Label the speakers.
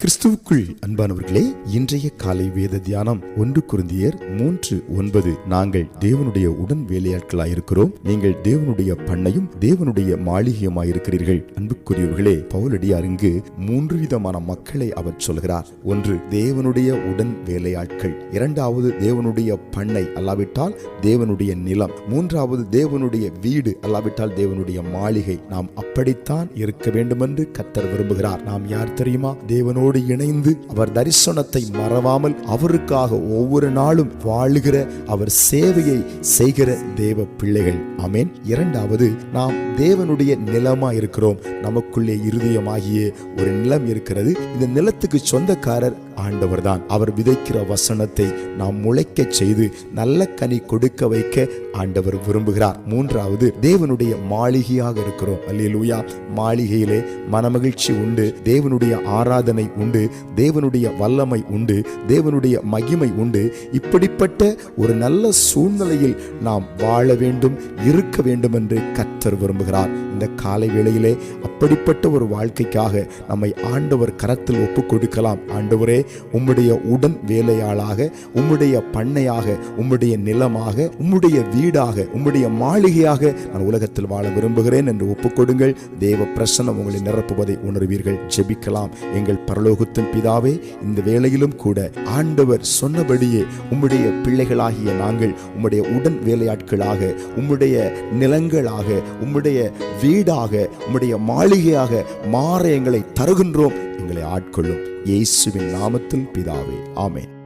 Speaker 1: கிறிஸ்துவுக்குள் அன்பானவர்களே இன்றைய காலை வேத தியானம் ஒன்று குருந்தியர் மூன்று ஒன்பது. நாங்கள் தேவனுடைய உடன் வேலையாட்களாயிருக்கிறோம். நீங்கள் தேவனுடைய பண்ணையும் தேவனுடைய மாளிகையுமாயிருக்கிறீர்கள். அன்புக்குரியவர்களே பவுலடியார் இங்கு மூன்று விதமான மக்களை அவர் சொல்கிறார். ஒன்று தேவனுடைய உடன் வேலையாட்கள். இரண்டாவது தேவனுடைய பண்ணை அல்லாவிட்டால் தேவனுடைய நிலம். மூன்றாவது தேவனுடைய வீடு அல்லாவிட்டால் தேவனுடைய மாளிகை. நாம் அப்படித்தான் இருக்க வேண்டுமென்று கத்தர் விரும்புகிறார். நாம் யார் தெரியுமா? தேவனோடு அவரோடு இணைந்து அவர் தரிசனத்தை மறவாமல் அவருக்காக ஒவ்வொரு நாளும் வாழுகிற அவர் சேவையை செய்கிற தேவ பிள்ளைகள். ஆமென். இரண்டாவது நாம் தேவனுடைய நிலமா இருக்கிறோம் நமக்குள்ளே இருதயமாகிய ஒரு நிலம் இருக்கிறது. இந்த நிலத்துக்கு சொந்தக்காரர் ஆண்டவர் தான் அவர் விதைக்கிற வசனத்தை நாம் முளைக்க செய்து நல்ல கனி கொடுக்க வைக்க ஆண்டவர் விரும்புகிறார். மூன்றாவது தேவனுடைய மாளிகையாக இருக்கிறோம். அல்லேலூயா. மாளிகையிலே மனமகிழ்ச்சி உண்டு. தேவனுடைய ஆராதனை உண்டு தேவனுடைய வல்லமை உண்டு தேவனுடைய மகிமை உண்டு. இப்படிப்பட்ட ஒரு நல்ல சூழ்நிலையில் நாம் வாழ வேண்டும் இருக்க வேண்டும் என்று கத்தர் விரும்புகிறார். இந்த காலை வேளையிலே அப்படிப்பட்ட ஒரு வாழ்க்கைக்காக நம்மை ஆண்டவர் கரத்தில் ஒப்பு கொடுக்கலாம் ஆண்டவரே உம்முடைய உடன் வேலையாளாக உம்முடைய பண்ணையாக உம்முடைய நிலமாக உம்முடைய வீடாக உம்முடைய மாளிகையாக நான் உலகத்தில் வாழ விரும்புகிறேன் என்று ஒப்புக்கொடுங்கள். தேவ பிரசனம் உங்களை நிரப்புவதை உணர்வீர்கள். ஜெபிக்கலாம். எங்கள் பரலோகத்தின் பிதாவே இந்த வேளையிலும் கூட ஆண்டவர் சொன்னபடியே உம்முடைய பிள்ளைகளாகிய நாங்கள் உம்முடைய உடன் வேலையாட்களாக உம்முடைய நிலங்களாக உம்முடைய வீடு வீடாக உம்முடைய மாளிகையாக மாற எங்களை தருகின்றோம். எங்களை ஆட்கொள்ளும் இயேசுவின் நாமத்தில் பிதாவே. ஆமேன்.